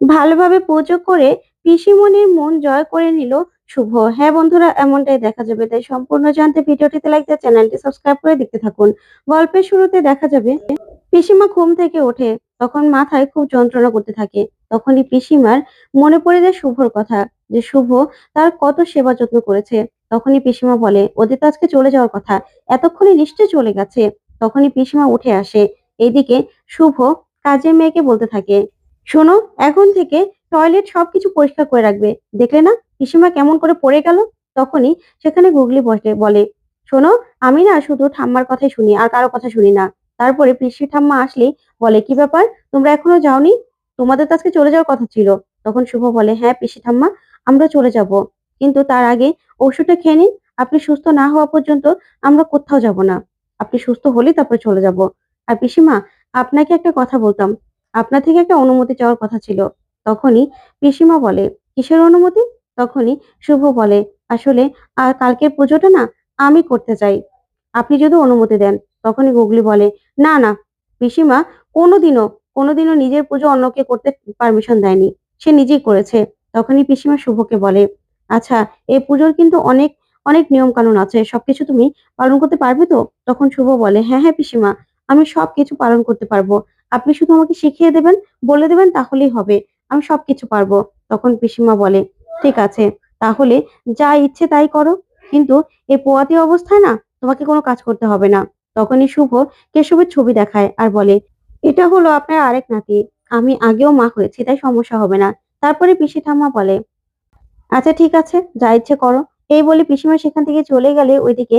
ভালোভাবে পুজো করে পিসিমণির মন জয় করে নিল শুভ। হ্যাঁ বন্ধুরা, এমনটাই দেখা যাবে। তাই সম্পূর্ণ জানতে ভিডিওটিতে লাইক দিয়ে চ্যানেলটি সাবস্ক্রাইব করে দেখতে থাকুন। গল্পের শুরুতে দেখা যাবে, পিসিমা ঘুম থেকে ওঠে, তখন মাথায় খুব যন্ত্রণা করতে থাকে। তখনই পিসিমার মনে পড়ে যায় শুভর কথা, যে শুভ তার কত সেবা যত্ন করেছে। তখনই পিসিমা বলে, ওদের তো আজকে চলে যাওয়ার কথা। এতক্ষণে নিশ্চয় চলে গেছে। তখনই পিসিমা উঠে আসে। এইদিকে শুভ কাজের মেয়েকে বলতে থাকে শোনো, এখন থেকে টয়লেট সবকিছু পরিষ্কার করে রাখবে। দেখলে না, পিসিমা কেমন করে পড়ে গেল? তখনই সেখানে গুগলি বসে, বলে, শোনো, আমি না শুধু ঠাম্মার কথাই শুনি, আর কারও কথা শুনি না। তারপরে পিসি ঠাম্মা আসলেই বলে, কি ব্যাপার? তোমরা এখনও যাওনি? তোমাদের আজকে চলে যাওয়ার কথা ছিল। তখন শুভ বলে হ্যাঁ পিসি ঠাম্মা, আমরা চলে যাব। কিন্তু তার আগে ওষুধটা খেয়ে নিন। আপনি সুস্থ না হওয়া পর্যন্ত আমরা কোথাও যাব না। আপনি সুস্থ হলেই তারপরে চলে যাব। আর পিসিমা, আপনাকে একটা কথা বলতাম। আপনার থেকে একটা অনুমতি চাওয়ার কথা ছিল। তখনই পিসিমা বলে, কিসের অনুমতি? তখনই শুভ বলে, আসলে আর কালকের পুজোটা না আমি করতে চাই। আপনি যদি অনুমতি দেন। তখনই গুগলি বলে, না না, পিসিমা কোনোদিনও কোনোদিনও নিজের পুজো অন্যকে করতে পারমিশন দেয়নি। সে নিজেই করেছে। তখনই পিসিমা শুভকে বলে আচ্ছা এই পুজোর কিন্তু অনেক অনেক নিয়ম কানুন আছে। সবকিছু তুমি পালন করতে পারবে তো? তখন শুভ বলে হ্যাঁ হ্যাঁ পিসিমা, আমি সবকিছু পালন করতে পারব। আপনি শুধু আমাকে শিখিয়ে দেবেন, বলে দেবেন তাহলেই হবে। আমি সবকিছু পারব, তখন পিসিমা বলে, ঠিক আছে, তাহলে যা ইচ্ছে তাই করো। কিন্তু এই পোয়াতি অবস্থায় না, তোমাকে কোনো কাজ করতে হবে না। তখনই শুভ কেশবের ছবি দেখায় আর বলে, এটা হলো আপনার আরেক নাতি। আমি আগেও মা হয়েছি, তাই সমস্যা হবে না। তারপরে পিসি ঠাম্মা বলে আচ্ছা ঠিক আছে, যা ইচ্ছে করো। এই বলে পিসিমা সেখান থেকে চলে গেলে ওইদিকে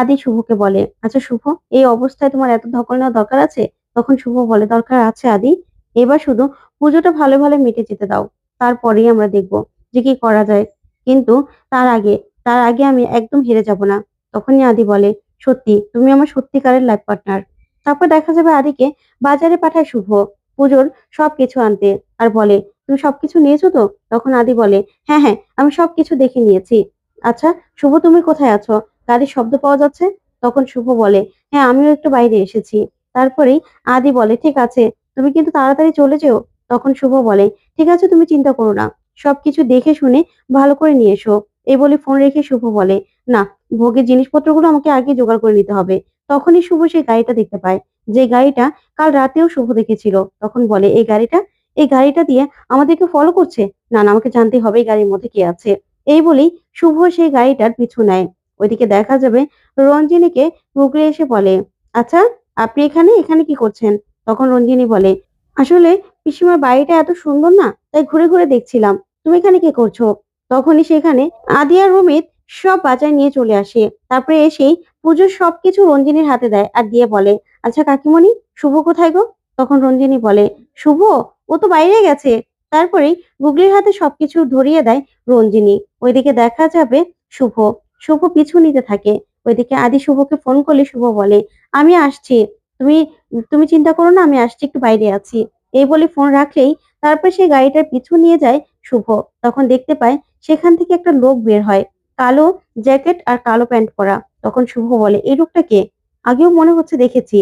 আদি শুভকে বলে আচ্ছা শুভ, এই অবস্থায় তোমার এত ধকল নেওয়া দরকার আছে? তখন শুভ বলে, দরকার আছে আদি, এবার শুধু পুজোটা ভালো ভালো মিটে যেতে দাও, তারপরেই আমরা দেখব যে কি করা যায়। কিন্তু তার আগে তার আগে আমি একদম হেরে যাব না। তখনই আদি বলে, সত্যি, তুমি আমার সত্যিকারের লাইফ পার্টনার তারপর দেখা যাবে আদিকে বাজারে পাঠায় শুভ, পুজোর সবকিছু আনতে আর বলে, তুমি সবকিছু নিয়েছো তো? তখন আদি বলে হ্যাঁ হ্যাঁ আমি সবকিছু দেখে নিয়েছি। আচ্ছা শুভ তুমি কোথায় আছো? গাড়ির শব্দ পাওয়া যাচ্ছে? তখন শুভ বলে হ্যাঁ আমিও একটু বাইরে এসেছি। তারপরেই আদি বলে, ঠিক আছে, তুমি কিন্তু তাড়াতাড়ি চলে যেও। তখন শুভ বলে, ঠিক আছে, তুমি চিন্তা করো না। সবকিছু দেখে শুনে ভালো করে নিয়ে এসো। এই বলে ফোন রেখে শুভ বলে, না, ভোগের জিনিসপত্রগুলো আমাকে আগে জোগাড় করে নিতে হবে। তখনই শুভ সেই গাড়িটা দেখতে পায়। যে গাড়িটা কাল রাতেও শুভ দেখেছিল, তখন বলে, এই গাড়িটা? এই গাড়িটা দিয়ে আমাদেরকে ফলো করছে? না না, আমাকে জানতে হবে এই গাড়ির মধ্যে কি আছে। এই বলেই শুভ সেই গাড়িটার পিছু নেয়। ওইদিকে দেখা যাবে রঞ্জিনীকে গুগলে এসে বলে আচ্ছা আপনি এখানে এখানে কি করছেন? তখন রঞ্জিনী বলে, আসলে পিসিমার বাড়িটা এত সুন্দর না, তাই ঘুরে ঘুরে দেখছিলাম। তুমি এখানে কি করছ? তখনই সেখানে আদি আর রমিত সব বাজার নিয়ে চলে আসে। তারপরে এসেই পুজোর সবকিছু রঞ্জিনীর হাতে দেয়। আর দিয়ে বলে আচ্ছা কাকিমণি, শুভ কোথায় গো? তখন রঞ্জিনী বলে, শুভ, ও তো বাইরে গেছে। তারপরেই গুগলির হাতে সবকিছু ধরিয়ে দেয় রঞ্জিনী। ওইদিকে দেখা যাবে শুভ। শুভ পিছু নিতে থাকে। ওইদিকে আদি শুভকে ফোন করলে শুভ বলে আমি আসছি। তুমি তুমি চিন্তা করো না, আমি আসছি, একটু বাইরে আছি। এই বলে ফোন রাখলেই তারপর সে গাড়িটার পিছু নিয়ে যায় শুভ। তখন দেখতে পায় সেখান থেকে একটা লোক বের হয়, কালো জ্যাকেট আর কালো প্যান্ট পরা। তখন শুভ বলে, এই লোকটা কে? আগেও মনে হচ্ছে দেখেছি।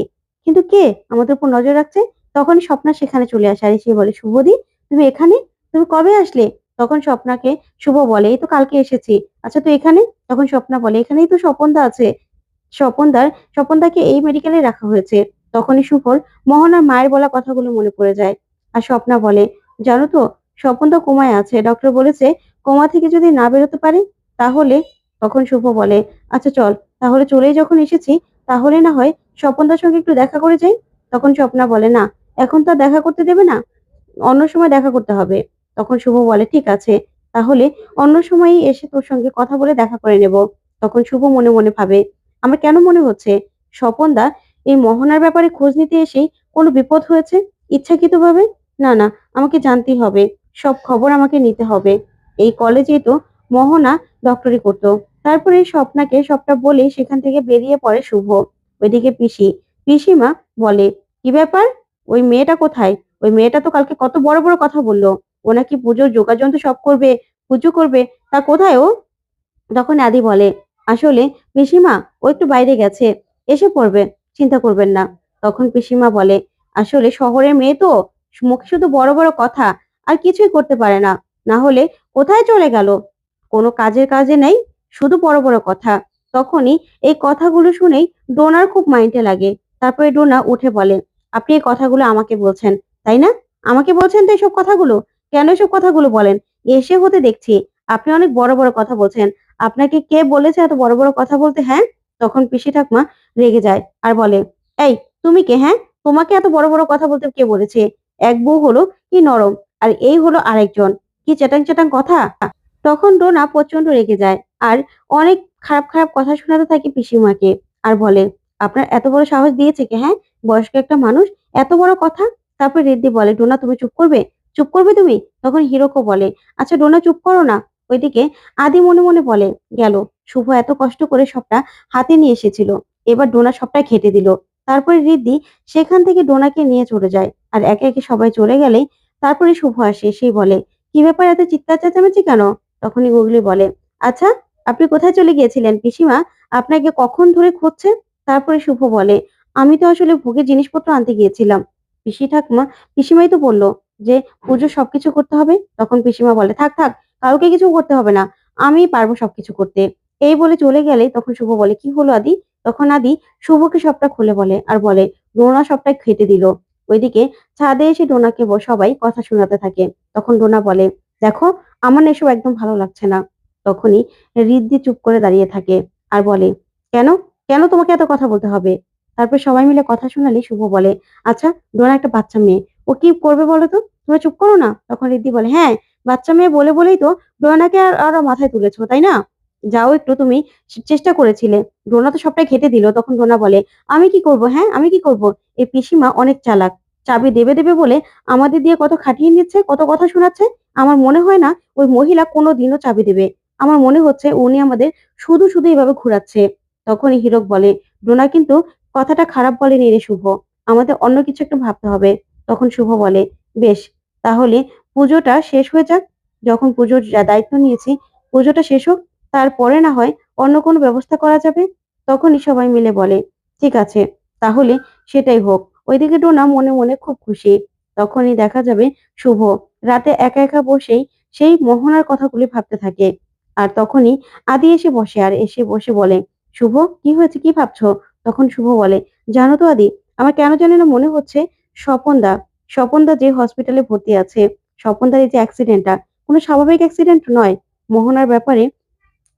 কিন্তু কে? আমাদের উপর নজর রাখছে? তখন স্বপ্না সেখানে চলে আসে আর সে বলে, শুভদি, তুমি এখানে? তুমি কবে আসলে? তখন স্বপ্নাকে শুভ বলে, এই তো কালকে এসেছি। আচ্ছা তো এখানে? তখন স্বপ্না বলে, এখানেই তো স্বপনদা আছে। স্বপনদার, স্বপনদাকে এই মেডিকেলে রাখা হয়েছে। তখনই শুভর মোহনার মায়ের বলা কথাগুলো মনে পড়ে যায়। আর স্বপ্না বলে, জানো তো স্বপনদা কোমায় আছে। ডক্টর বলেছে, কোমা থেকে যদি না বেরোতে পারে, তাহলে তখন শুভ বলে আচ্ছা চল, তাহলে চলেই যখন এসেছি, তাহলে না হয় স্বপনদার সঙ্গে একটু দেখা করে যাই। তখন স্বপ্না বলে, না, এখন তো দেখা করতে দেবে না, অন্য সময় দেখা করতে হবে। তখন শুভ বলে, ঠিক আছে, তাহলে অন্য সময়ই এসে তোর সঙ্গে কথা বলে দেখা করে নেব। তখন শুভ মনে মনে ভাবে আমার কেন মনে হচ্ছে? স্বপনদা, এই মোহনার ব্যাপারে খোঁজ নিতে এসেই কোনো বিপদ হয়েছে? ইচ্ছাকৃতভাবে? না না, আমাকে জানতেই হবে। সব খবর আমাকে নিতে হবে। এই কলেজেই তো মোহনা ডক্টরি করতো। তারপরে স্বপ্নাকে সবটা বলে সেখান থেকে বেরিয়ে পড়ে শুভ। ওইদিকে পিসি, পিসিমা বলে, কি ব্যাপার? ওই মেয়েটা কোথায়? ওই মেয়েটা তো কালকে কত বড় বড় কথা বলল। ও নাকি পুজোর যোগাযন্ত্র সব করবে, পুজো করবে। তা কোথায় ও? তখন আদি বলে আসলে পিসিমা ও একটু বাইরে গেছে, এসে পড়বে, চিন্তা করবেন না। তখন পিসিমা বলে, আসলে শহরের মেয়ে তো, মুখে শুধু বড় বড় কথা, আর কিছুই করতে পারে না। না হলে কোথায় চলে গেল? কোনো কাজের কাজে নেই, শুধু বড় বড় কথা। তখনই এই কথাগুলো শুনেই ডোনার খুব মাইন্ডে লাগে। তারপরে ডোনা উঠে বলে, আপনি এই কথাগুলো আমাকে বলছেন, তাই না? আমাকে বলছেন তো এইসব কথাগুলো? কেন এসব কথাগুলো বলেন? এসে হতে দেখছি, আপনি অনেক বড় বড় কথা বলছেন আপনাকে কে বলেছে এত বড় বড় কথা বলতে? হ্যাঁ? তখন পিসি ঠাকমা রেগে যায় আর বলে, এই, তুমি কে? হ্যাঁ? তোমাকে এত বড় বড় কথা বলতে কে বলেছে? এক বউ হলো কি নরম, আর এই হলো আরেকজন। কি চ্যাটাং চ্যাটাং কথা? তখন ডোনা প্রচণ্ড রেগে যায় আর অনেক খারাপ খারাপ কথা শোনাতে থাকে পিসিমাকে আর বলে, আপনার এত বড় সাহস দিয়েছে কি? হ্যাঁ? বয়স্ক একটা মানুষ, এত বড় কথা? তারপর রিদ্ধি বলে, ডোনা, তুমি চুপ করবে? চুপ করবে তুমি? তখন হিরোকো বলে আচ্ছা ডোনা, চুপ করো না। ওইদিকে আদি মনে মনে বলে, গেল। শুভ এত কষ্ট করে সবটা হাতে নিয়ে এসেছিল। এবার ডোনা সবটা খেটে দিল। তারপরে রিদ্ধি সেখান থেকে ডোনাকে নিয়ে চলে যায়। আর একে একে সবাই চলে গেলে তারপরে শুভ আসে। সেই বলে, কি ব্যাপার এত চিৎকার চেঁচামেচি কেন? তখনই গুগলি বলে আচ্ছা আপনি কোথায় চলে গিয়েছিলেন পিসিমা? আপনাকে কখন ধরে খুঁজছে? তারপরে শুভ বলে, আমি তো আসলে ভোগের জিনিসপত্র আনতে গিয়েছিলাম। পিসি ঠাকুমা, পিসিমাই তো বলল যে পুজো সবকিছু করতে হবে। তখন পিসিমা বলে, থাক থাক কাউকে কিছু করতে হবে না আমি পারব সবকিছু করতে। এই বলে চলে গেলে তখন শুভ বলে, কি হলো আদি? তখন আদি শুভকে সবটা খুলে বলে আর বলে, ডোনা সবটা খেতে দিল। ওইদিকে ছাদে এসে ডোনাকে সবাই কথা শোনাতে থাকে। তখন ডোনা বলে, দেখো, আমার এসব একদম ভালো লাগছে না। তখনই রিদ্ধি চুপ করে দাঁড়িয়ে থাকে আর বলে, কেন? কেন তোমাকে এত কথা বলতে হবে? তারপর সবাই মিলে কথা শোনালে শুভ বলে আচ্ছা ডোনা একটা বাচ্চা মেয়ে, ও কি করবে বলো তো? তোমরা চুপ করো না? তখন রিদ্ধি বলে হ্যাঁ বাচ্চা মেয়ে বলে বলেই তো ডোনাকে আর মাথায় তুলেছো, তাই না? যাও একটু, তুমি চেষ্টা করেছিলে। ডোনা তো সবটাই খেতে দিল। তখন ডোনা বলে, আমি কি করব হ্যাঁ? আমি কি করব? এই পিসিমা অনেক চালাক। চাবি দেবে দেবে বলে আমাদের দিয়ে কত খাটিয়ে নিচ্ছে, কত কথা শোনাচ্ছে? আমার মনে হয় না ওই মহিলা কোনো দিনও চাবি দেবে। আমার মনে হচ্ছে উনি আমাদের শুধু শুধু এইভাবে ঘুরাচ্ছে। তখনই হিরক বলে, ডোনা কিন্তু কথাটা খারাপ বলেনি রে শুভ। আমাদের অন্য কিছু একটা ভাবতে হবে। তখন শুভ বলে, বেশ, তাহলে পুজোটা শেষ হয়ে যাক, যখন পুজোর দায়িত্ব নিয়েছি, পুজোটা শেষ হোক, তারপরে না হয় অন্য কোনো ব্যবস্থা করা যাবে? তখনই সবাই মিলে বলে, ঠিক আছে, তাহলে সেটাই হোক। ওইদিকে ডোনা মনে মনে খুব খুশি। তখনই দেখা যাবে শুভ রাতে একা একা বসেই সেই মোহনার কথাগুলি ভাবতে থাকে। আর তখনই আদি এসে বসে আর এসে বসে বলে, শুভ, কি হয়েছে? কি ভাবছ? তখন শুভ বলে, জানো তো আদি, আমার কেন জানি না মনে হচ্ছে স্বপনদা স্বপনদা যে হসপিটালে ভর্তি আছে। স্বপনদার এই যে অ্যাক্সিডেন্টটা কোনো স্বাভাবিক অ্যাক্সিডেন্ট নয়। মোহনার ব্যাপারে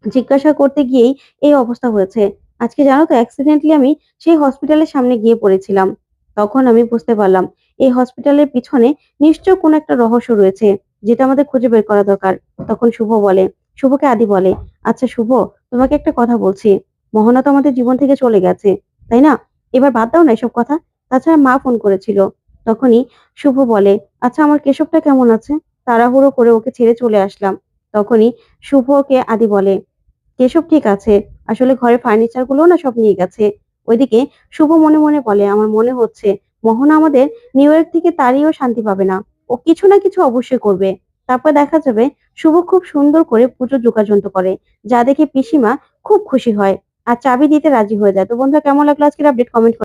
জিজ্ঞাসা করতে গিয়েই এই অবস্থা হয়েছে। আজকে জানো তো অ্যাক্সিডেন্টলি আমি সেই হসপিটালের সামনে গিয়ে পড়েছিলাম। তখন আমি বুঝতে পারলাম, এই হসপিটালের পিছনে নিশ্চয় কোনো একটা রহস্য রয়েছে, যেটা আমাদের খুঁজে বের করা দরকার। তখন শুভ বলে, শুভকে আদি বলে আচ্ছা শুভ, তোমাকে একটা কথা বলছি। মোহনা তো আমাদের জীবন থেকে চলে গেছে, তাই না? এবার বাদ দাও না এসব কথা। তাছাড়া মা ফোন করেছিল। তখনই শুভ বলে আচ্ছা আমার কেশবটা কেমন আছে? তাড়াহুড়ো করে ওকে ছেড়ে চলে আসলাম। তখনই শুভকে আদি বলে, কেশব ঠিক আছে, আসলে ঘরের ফার্নিচারগুলো না সব নিয়ে গেছে। ওইদিকে শুভ মনে মনে বলে, আমার মনে হচ্ছে মোহনা আমাদের নিউ ইয়র্ক থেকে তাড়িয়েও শান্তি পাবে না। ও কিছু না কিছু অবশ্যই করবে। তারপর দেখা যাবে শুভ খুব সুন্দর করে পুজো যোগাযন্ত্র করে, যা দেখে পিসিমা খুব খুশি হয়। আর চাবি দিতে রাজি হয়ে যায়। তো বন্ধুরা, কেমন লাগল আজকের আপডেট কমেন্ট